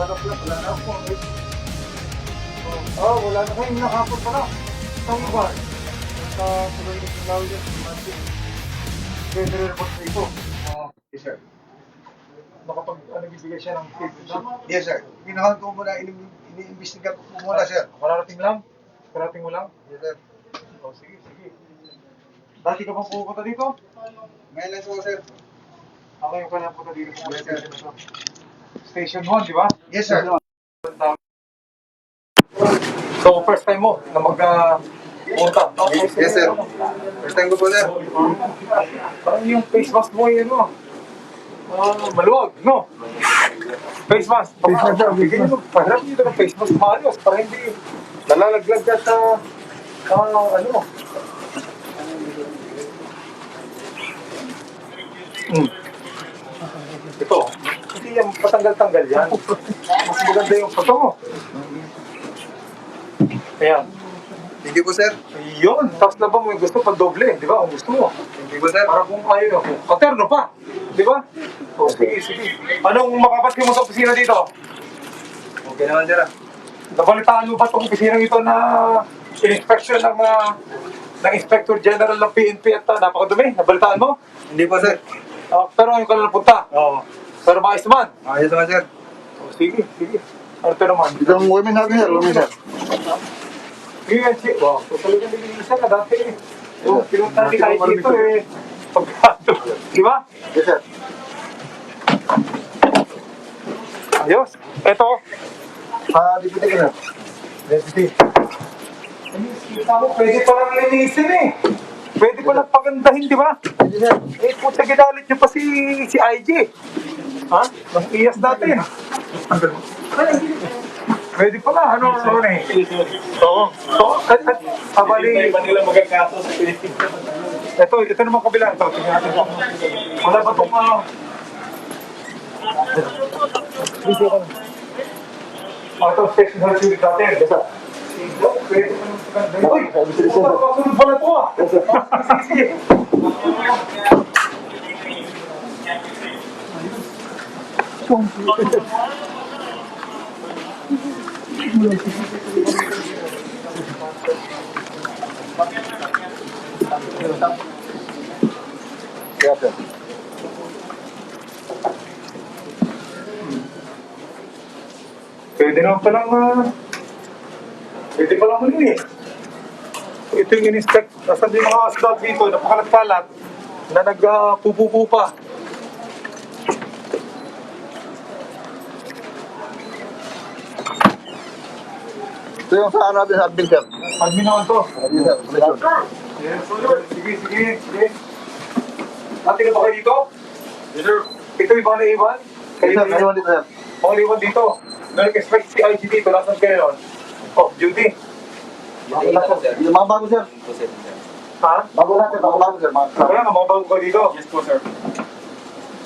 Wala pala, wala na ako. Oh, wala na kayo. Nakapon pala. Saan ba? Sa tuloy ng Sinlaw yun. Pwede report sa ito. Yes, sir. nakapag ano, bibigay siya ng statement. ha? Yes, sir. Ginahan ko muna, ini- ini-imbestiga ko muna, sir. Mararating lang? Karating mo lang? Yes, sir. Oh, sige, sige. Dati ka bang pupunta dito? Ngayon lang po, sir. Ako yung kanyang punta dito sa Yes, sir. Station. Station 1, di ba? Yes, sir. So, first time mo na mag uh, punta. Yes, sir. First time ko po, sir. Parang yung face mask mo yun, ano? Ah, maluwag, no? Face mask. Face mask. Bigyan mo, pahiram dito ng face mask maayos para hindi nalalaglag ka sa, sa ano. Hmm. Ito, hindi yan patanggal-tanggal yan. Mas maganda yung photo mo. Ayan. Thank you po, sir. Yun, tapos na ba mo yung gusto pag doble, di ba? Kung gusto mo. Thank you po, sir. Para kung ayaw ako. Katerno pa, di ba? O, sige, sige. Anong mapapaski mo sa opisina dito? Okay naman, sir. ah. Nabalitaan mo ba itong opisina ito na in-inspection ng, uh, ng Inspector General ng PNP at uh, napakadumi? Nabalitaan mo? Hindi po, sir. Ah, pero ngayon ka na napunta. Oo. Pero maayos naman. Ayos naman, sir. O, sige, sige. Ano ito naman? Itong women natin, sir. Women, sir. PNC, wow. So talagang nililisan na dati. Yung pinunta ni kahit dito eh. Pagkado. Di ba? Yes, sir. Ayos. Ito. Ah, deputy ko, sir. Deputy. Pwede palang linisin eh. Pwede palang pagandahin, di ba? You, sir. Eh, puta ginalit niyo pa si, si IG. Ha? Mas iyas natin. Pwede pala, ano, ano eh. Oo. Oo, at, at, abali. nila magkakaso sa Pilipinas. Ito, ito naman kabila. Ito, tingnan natin. Wala ba itong, ah... Video ka na. Ah, ito, health unit natin. Basta. Uy! Kasunod pala ito ah! Yes, sir. Pwede naman palang, ah... Pwede palang muli eh. Ito yung in-inspect. Nasaan din mga asdod dito, napakalat-kalat, na nagpupupu pa. Ito yung sa ano natin sa admin, sir. Admin naman to. Yes, sir. Yes, sige, sige, sige. Dati na ba kayo dito? Yes, sir. Ito yung mga naiwan? Yes, sir. Ngayon dito, sir. Mga naiwan dito. Na nag-expect si IG dito, nasan kayo nun? Off duty. Yung mga bago, sir. Ha? Bago natin, bago bago, sir. Mga Kaya nga, mga bago kayo dito. Yes po, sir.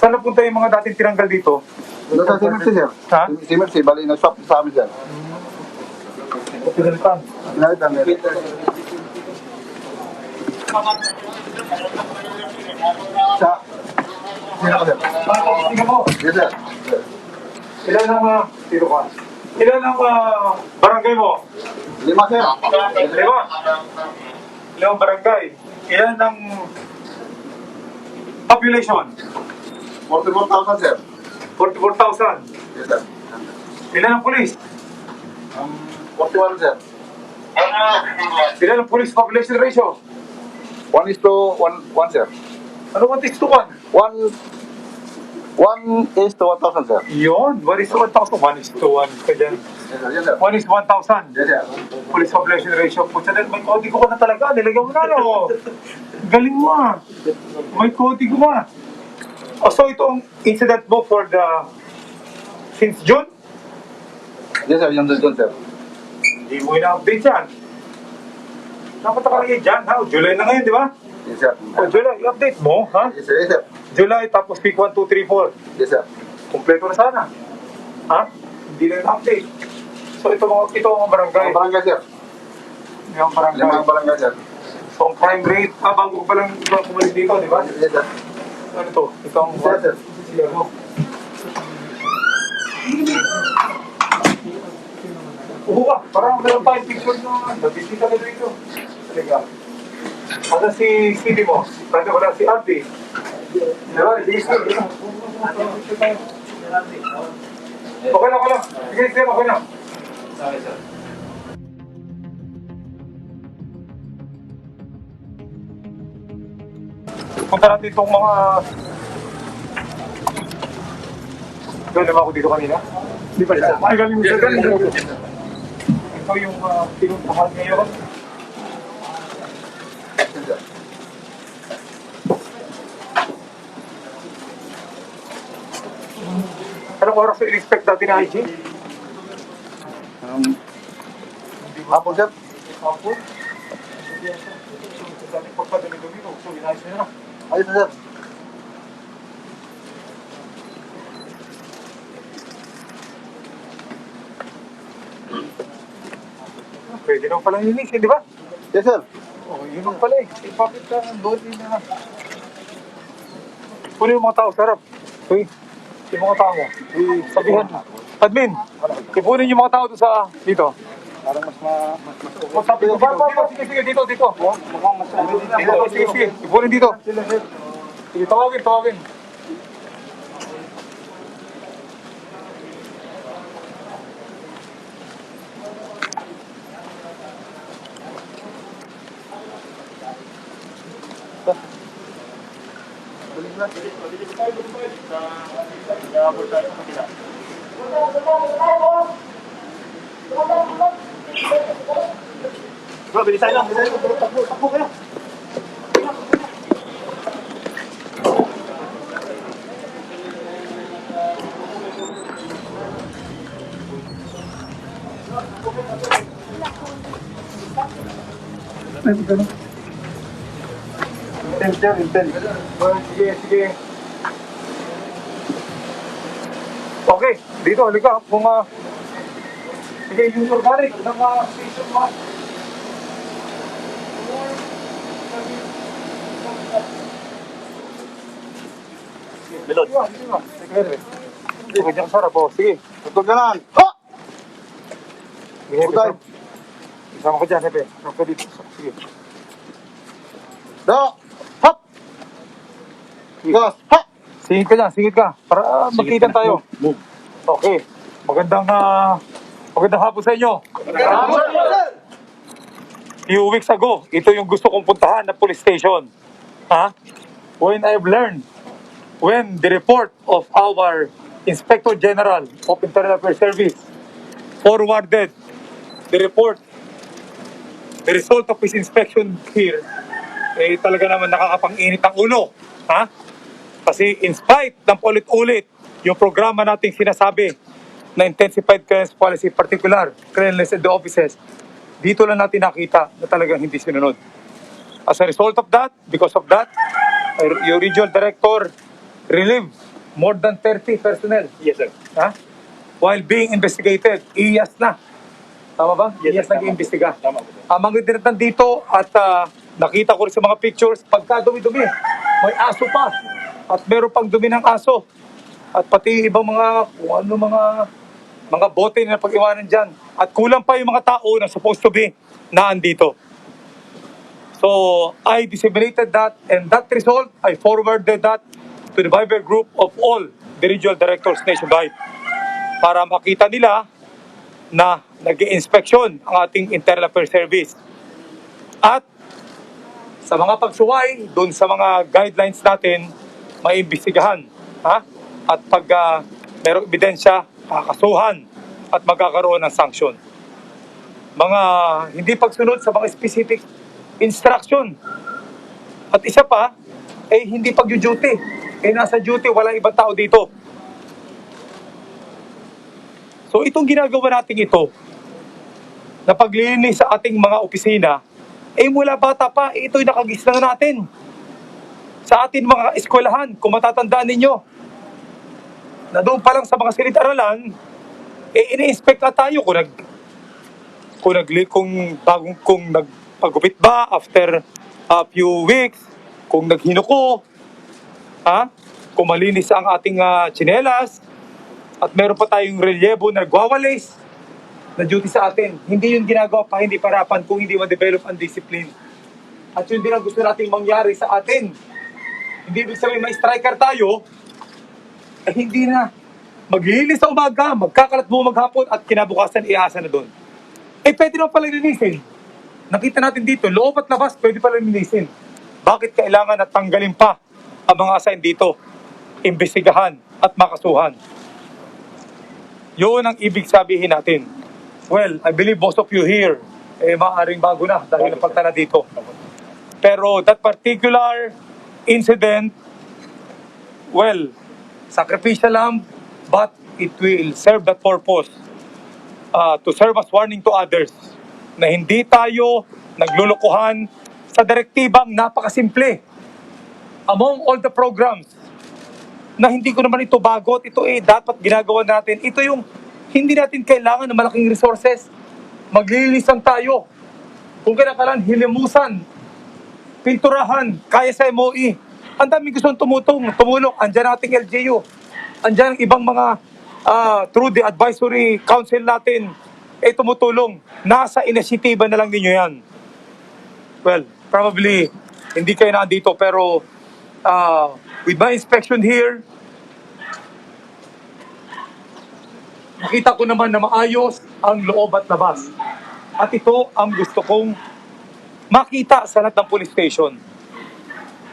Saan napunta yung mga dating tinanggal dito? Ito sa Simersi, sir. Ha? Simersi, bali, nag-swap sa amin, sir. Pinalitan. Pinalitan, sir. Sa... Sino ko, sir? Tingnan mo, Yes, sir. ilan ang mga... Tiro ka. Ilan ang ah, barangay mo? Lima, sir. Lima. Limang barangay. Ilan ang population? 44,000, sir. 44,000. Yes, sir. Ilan ang pulis? Um, 41, sir. Ilan ang police population ratio? 1 is to 1, 1, sir. Ano one is to one? 1, 1 is to 1,000, sir. Yun, one is to 1,000. One is to one. Ka dyan. Yes, sir. Yes, sir. One is 1,000. Yes, sir. Police population ratio. Pucha din, may kodigo ko na talaga. Nilagyan mo na, no? Galing mo, ah. May kodigo mo, ah. Oh, so itong incident mo for the... Since June? Yes, sir. Yan doon, sir. Hindi mo ina-update yan. Dapat nakalagay dyan, ha? July na ngayon, di ba? Yes, sir. O, July, i-update mo, ha? Yes, sir. Yes, sir. July, tapos pick 1, 2, 3, 4. Yes, sir. Kompleto na sana. Ha? Hindi na na-update. So, ito mga, ito ang barangay. Ang barangay, sir. Yung barangay. Limang barangay, sir. So, ang crime rate, ah, bago ko palang kumalit dito, di ba? Yes, sir. Ano to? Ito ang Yes, sir. Siya mo. Oo ka, parang meron tayong picture na nabisita ka dito. Talaga. Ano si Stevie mo? Pwede wala si Artie. Diba? Sige, sige. Okay na, okay na. Sige, sige, okay na. Sorry, sir. Punta natin itong mga... Galing naman ako dito kanina. Di ba siya? Ay, galing mo siya. Ito yung uh, pinuntahan ngayon. Anong oras yung in-expect natin na IG? Sir. Hapon. Pwede naman pala linisin, di ba? Yes, sir. Oh, yun lang pala eh. Bakit ka doon din na? Kunin yung mga tao, sarap. Uy, yung mga tao mo. Uy, sabihan. Admin, ipunin yung mga tao doon sa dito. Parang mas ma... Mas mas okay. What's up? Dito, pa, pa, pa, sige, sige, dito, dito. Mukhang mas. Dito, sige, sige. Ipunin dito. Sige, tawagin, tawagin. Bro, bilisan lang. Bilisan lang. Takbo, takbo kayo. Intense. Intense. Sige, sige. Okay, dito, halika. Kung, ah, sige, yung organic ng uh, station mo. Bilod. Sige, sige nga. Sige, sige, diyan sarap. Oh, sige. Tutog na lang. Ha! Sige, Hepe, Utay. Isama ko dyan, Hepe. Sarap ka dito. Sige. Da! Hop! Gas! Ha! Singit ka dyan, singit ka. Para magkita tayo. Move. Okay. Magandang, ah, magandang hapon sa inyo. Few weeks ago, ito yung gusto kong puntahan na police station. Ha? When I've learned, when the report of our Inspector General of Internal Affairs Service forwarded the report, the result of his inspection here, eh talaga naman nakakapang-init ang ulo. Ha? Kasi in spite ng ulit-ulit yung programa nating sinasabi na intensified clearance policy, particular cleanliness in the offices, dito lang natin nakita na talagang hindi sinunod. As a result of that, because of that, uh, your regional director relieved more than 30 personnel. Yes, sir. Ha? While being investigated, iyas na. Tama ba? Yes, iyas nag-iimbestiga. Tama po, sir. Ang mga dinatan dito at ah, nakita ko rin sa mga pictures, pagka dumi-dumi, may aso pa. At meron pang dumi ng aso. At pati ibang mga, kung ano mga, mga bote na pag-iwanan dyan. At kulang pa yung mga tao na supposed to be na andito. So, I disseminated that and that result, I forwarded that to the Viber group of all the regional directors nationwide para makita nila na nag inspection ang ating Internal Affairs Service. At sa mga pagsuway, doon sa mga guidelines natin, maimbestigahan. Ha? At pag uh, merong ebidensya, kakasuhan at magkakaroon ng sanksyon. Mga hindi pagsunod sa mga specific instruction. At isa pa, eh hindi pag-duty. Eh nasa duty, walang ibang tao dito. So itong ginagawa natin ito, na paglilinis sa ating mga opisina, eh mula bata pa, eh, ito'y nakagislang natin. Sa ating mga eskwelahan, kung matatandaan ninyo, na doon pa lang sa mga silid-aralan, eh ini-inspect na tayo kung nag kung nag kung bagong kung nagpagupit ba after a few weeks, kung naghinuko, ha? Kung malinis ang ating uh, tsinelas, at meron pa tayong relyebo na nagwawalis, na duty sa atin. Hindi yun ginagawa pa, hindi parapan kung hindi ma-develop ang discipline. At yun din ang gusto nating mangyari sa atin. Hindi ibig sabihin may striker tayo, eh hindi na. Maglilinis sa umaga, magkakalat mo maghapon at kinabukasan iasa na doon. Eh pwede naman pala linisin. Nakita natin dito, loob at labas, pwede pala linisin. Bakit kailangan na tanggalin pa ang mga assign dito? Imbestigahan at makasuhan. Yun ang ibig sabihin natin. Well, I believe most of you here, eh, maaaring bago na dahil napagta na dito. Pero that particular incident, well, sacrificial lamb, but it will serve that purpose uh, to serve as warning to others na hindi tayo naglulukuhan sa direktibang napakasimple. Among all the programs na hindi ko naman ito bagot, ito eh dapat ginagawa natin. Ito yung hindi natin kailangan ng malaking resources. Maglilisan tayo. Kung kailangan hilimusan, pinturahan, kaya sa MOE. Ang daming gustong tumutong, tumulong. Andyan nating LGU. Andyan ang ibang mga ah, through the advisory council natin, eh tumutulong. Nasa initiative na lang ninyo yan. Well, probably hindi kayo nandito pero uh, with my inspection here, nakita ko naman na maayos ang loob at labas. At ito ang gusto kong makita sa lahat ng police station.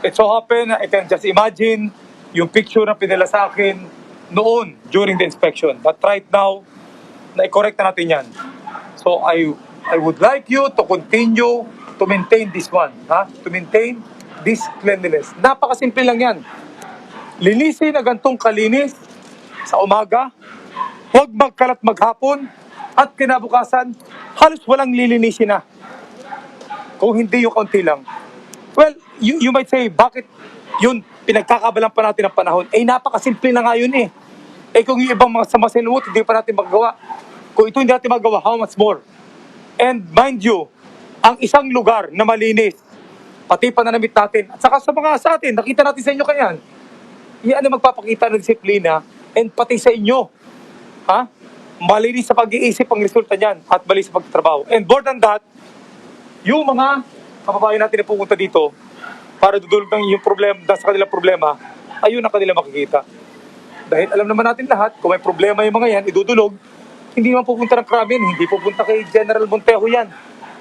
It so happen, I can just imagine yung picture na pinala sa akin noon during the inspection. But right now, na-correct na natin yan. So I I would like you to continue to maintain this one, ha? To maintain this cleanliness. Napakasimple lang yan. Linisin na gantong kalinis sa umaga, huwag magkalat maghapon, at kinabukasan, halos walang lilinisin na. Kung hindi yung kaunti lang. Well, you, you might say, bakit yun, pinagkakabalan pa natin ng panahon? Eh, napakasimple na nga yun eh. Eh, kung yung ibang mga samasilwot, hindi pa natin magawa. Kung ito hindi natin magawa, how much more? And mind you, ang isang lugar na malinis, pati pananamit natin, at saka sa mga sa atin, nakita natin sa inyo kanyan, yan ang magpapakita ng disiplina and pati sa inyo. Ha? Malinis sa pag-iisip ang resulta niyan at malinis sa pagtatrabaho. And more than that, yung mga kababayan natin na pupunta dito para dudulog ng yung problema, sa kanilang problema, ayun ang kanila makikita. Dahil alam naman natin lahat, kung may problema yung mga yan, idudulog, hindi man pupunta ng Kramen, hindi pupunta kay General Montejo yan,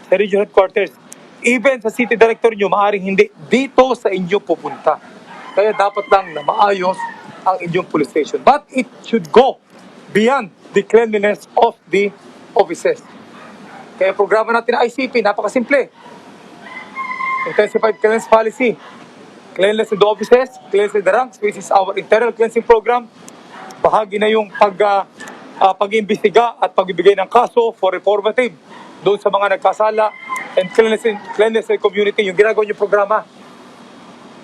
sa regional headquarters. Even sa city director nyo, maaaring hindi, dito sa inyo pupunta. Kaya dapat lang na maayos ang inyong police station. But it should go beyond the cleanliness of the offices. Kaya programa natin ng ICP, napakasimple. Intensified Cleanliness Policy. Cleanliness in the offices, cleanliness in the ranks, which is our internal cleansing program. Bahagi na yung pag, ah, ah, pag-imbestiga at pagbibigay ng kaso for reformative doon sa mga nagkasala and cleanliness in, cleanliness in community, yung ginagawa yung programa.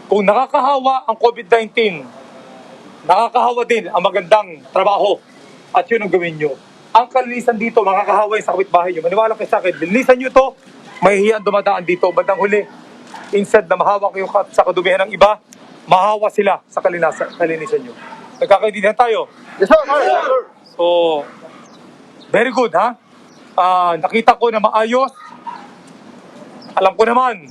Kung nakakahawa ang COVID-19, nakakahawa din ang magandang trabaho at yun ang gawin nyo. Ang kalinisan dito, makakahawa yung sa kapitbahay nyo. Maniwala kayo sa akin, linisan nyo to, mahihiyan dumadaan dito. Bandang huli, instead na mahawa kayo ka- sa kadumihan ng iba, mahawa sila sa kalinasa, kalinisan nyo. Nagkakaintindihan tayo. Yes, sir. Yes, sir. So, very good ha. Ah, nakita ko na maayos. Alam ko naman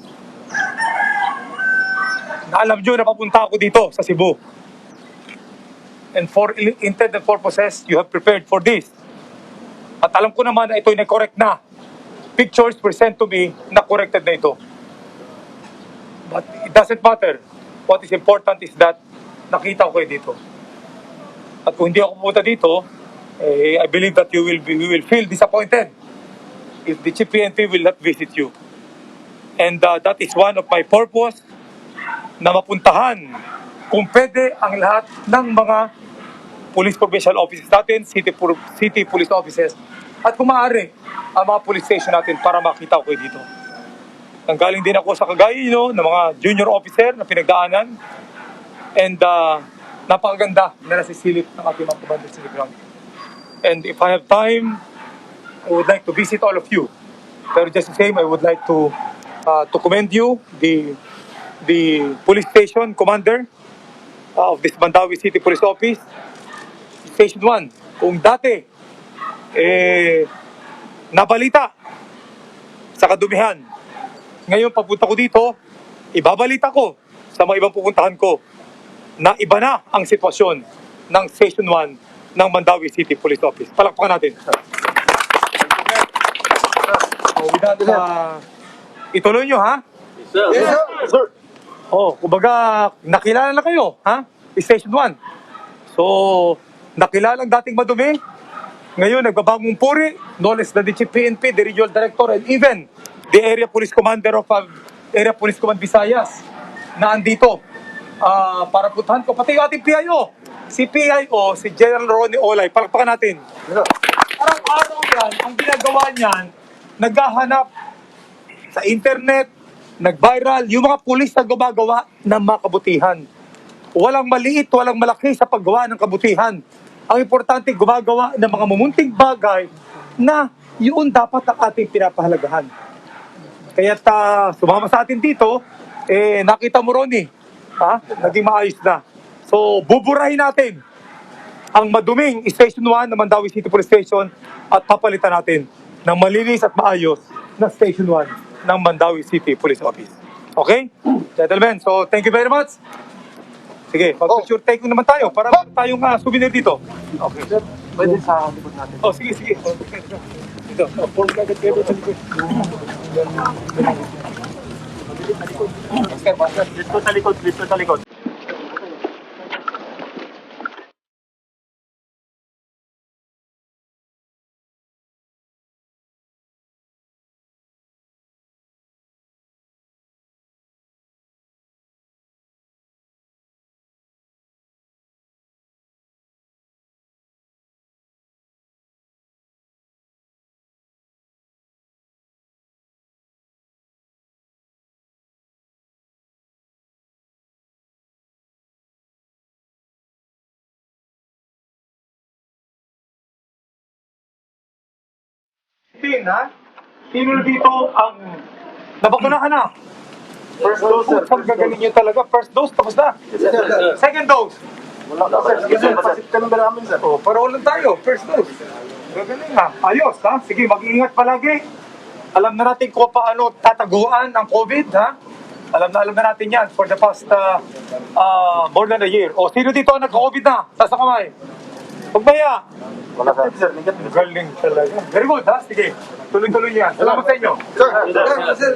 na alam nyo na papunta ako dito sa Cebu. And for intended purposes, you have prepared for this. At alam ko naman na ito'y na-correct na. Pictures were sent to me na corrected na ito. But it doesn't matter. What is important is that nakita ko kayo dito. At kung hindi ako pumunta dito, eh, I believe that you will be, we will feel disappointed if the Chief PNP will not visit you. And uh, that is one of my purpose na mapuntahan kung pwede ang lahat ng mga police provincial offices natin, city, city police offices, at kung maaari, ang mga police station natin para makita ko dito. Nanggaling din ako sa Cagayan, no, ng mga junior officer na pinagdaanan. And uh, napakaganda na nasisilip ng ating mga in the ground. And if I have time, I would like to visit all of you. Pero just the same, I would like to uh, to commend you, the the police station commander uh, of this Mandawi City Police Office, Station 1. Kung dati, eh, nabalita sa kadumihan. Ngayon, papunta ko dito, ibabalita ko sa mga ibang pupuntahan ko na iba na ang sitwasyon ng Station 1 ng Mandawi City Police Office. Palakpakan natin. So, with that, uh, ituloy nyo, ha? Yes, sir. Oh, kumbaga, nakilala na kayo, ha? Station 1. So, nakilala ang dating madumi. Ngayon, nagbabagong puri. No less than the Chief PNP, the Regional Director, and even the Area Police Commander of uh, Area Police Command Visayas na andito ah, para puntahan ko. Pati yung ating PIO. Si PIO, si General Ronnie Olay. Palakpakan natin. Araw-araw yan, ang ginagawa niyan, naghahanap sa internet, nag-viral, yung mga pulis na gumagawa ng mga kabutihan. Walang maliit, walang malaki sa paggawa ng kabutihan. Ang importante, gumagawa ng mga mumunting bagay na yun dapat ang ating pinapahalagahan. Kaya ta, sumama sa atin dito, eh, nakita mo ron eh, ha? naging maayos na. So, buburahin natin ang maduming Station 1 ng Mandawi City Police Station at papalitan natin ng malinis at maayos na Station 1 ng Mandawi City Police Office. Okay? Gentlemen, so thank you very much. Sige, mag-picture taking naman tayo para meron tayong uh, souvenir dito. Okay. Pwede sa likod natin. Oh, sige, sige. Dito. Oh, form ka agad kayo sa likod. Dito sa likod, dito sa likod. Tin, ha? Sino dito ang nabakuna ka na? First dose, sir. Saan gagaling yun talaga? First dose, tapos na. Second dose. Wala na, sir. Sige, sir. Pasit ka ng namin, sir. Oh, parol lang tayo. First dose. Gagaling na. Ayos, ha? Sige, mag-iingat palagi. Alam na natin kung paano tataguan ang COVID, ha? Alam na alam na natin yan for the past uh, uh, more than a year. O, sino dito ang nagka-COVID na? Taas ang kamay. Maya. Wala, sir. Negative. Galing talaga. Very good, ha? Sige. Tuloy-tuloy yan. Salamat sa inyo. Sir, sir, sir.